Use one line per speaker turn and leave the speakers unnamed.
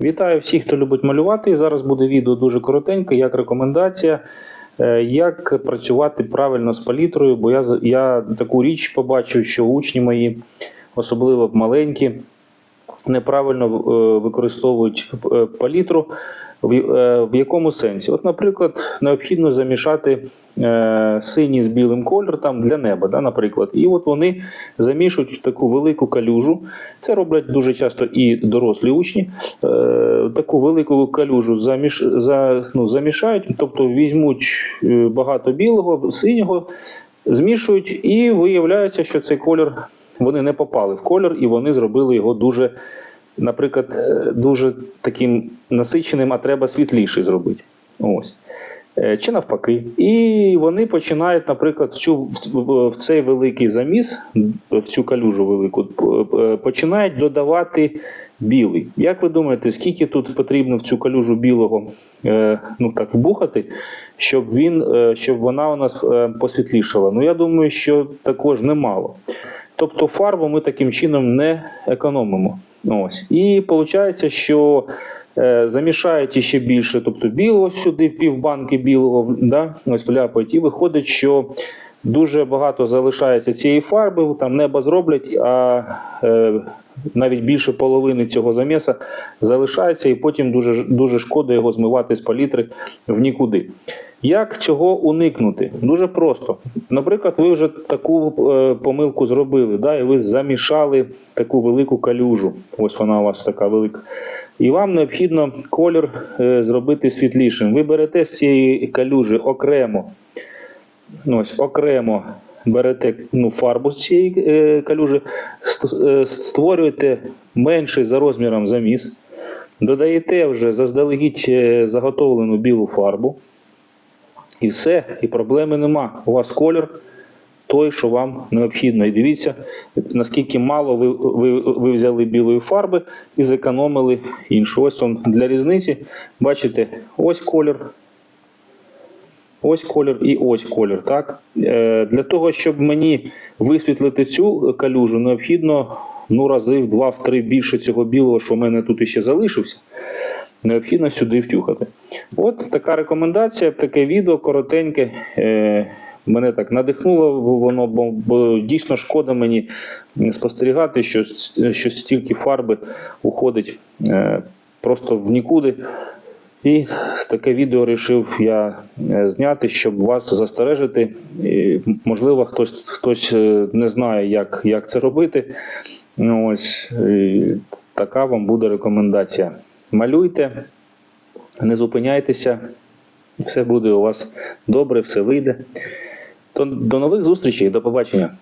Вітаю всіх, хто любить малювати. Зараз буде відео дуже коротеньке, як рекомендація, е, як працювати правильно з палітрою, бо я, я таку річ побачив, що учні мої, особливо маленькі, неправильно е, використовують е, палітру. В, е, в якому сенсі? От, наприклад, необхідно замішати е, синій з білим кольор там для неба, да, наприклад. І от вони замішують таку велику калюжу. Це роблять дуже часто і дорослі учні. Е, таку велику калюжу заміш, за, ну, замішають, тобто візьмуть багато білого, синього, змішують, і виявляється, що цей колір вони не попали в колір, і вони зробили його дуже, наприклад, е, дуже таким насиченим, а треба світліший зробити. Ось. Е, Чи навпаки. І вони починають, наприклад, в, цю, в, цей великий заміс, в цю калюжу велику, е, починають додавати білий. Як ви думаєте, скільки тут потрібно в цю калюжу білого ну так, вбухати, щоб, він, щоб вона у нас посвітлішала? Ну, я думаю, що також немало. Тобто фарбу ми таким чином не економимо. Ось. І виходить, що е, замішають іще більше, тобто білого сюди, півбанки білого, да, ось вляпають, і виходить, що дуже багато залишається цієї фарби, там небо зроблять, а е, навіть більше половини цього заміса залишається, і потім дуже, дуже шкода його змивати з палітри в нікуди. Як цього уникнути? Дуже просто. Наприклад, ви вже таку е, помилку зробили, да, і ви замішали таку велику калюжу. Ось вона у вас така велика. І вам необхідно колір е, зробити світлішим. Ви берете з цієї калюжі окремо, ну, ось окремо берете ну, фарбу з цієї е, калюжі, е, створюєте менший за розміром заміс, додаєте вже заздалегідь е, заготовлену білу фарбу. І все, і проблеми нема. У вас колір той, що вам необхідно. І дивіться, наскільки мало ви, ви, ви взяли білої фарби і зекономили іншу. Ось он для різниці. Бачите, ось колір. Ось колір і ось колір. Так? Е, для того, щоб мені висвітлити цю калюжу, необхідно ну, рази в два, в три більше цього білого, що в мене тут іще залишився необхідно сюди втюхати. От така рекомендація, таке відео коротеньке. Е, мене так надихнуло воно, бо, бо дійсно шкода мені спостерігати, що, що стільки фарби уходить е, просто в нікуди. І таке відео вирішив я е, зняти, щоб вас застережити. І, можливо, хтось, хтось е, не знає, як, як це робити. Ну, Ось і така вам буде рекомендація. Малюйте, не зупиняйтеся, все буде у вас добре, все вийде. То до нових зустрічей, до побачення.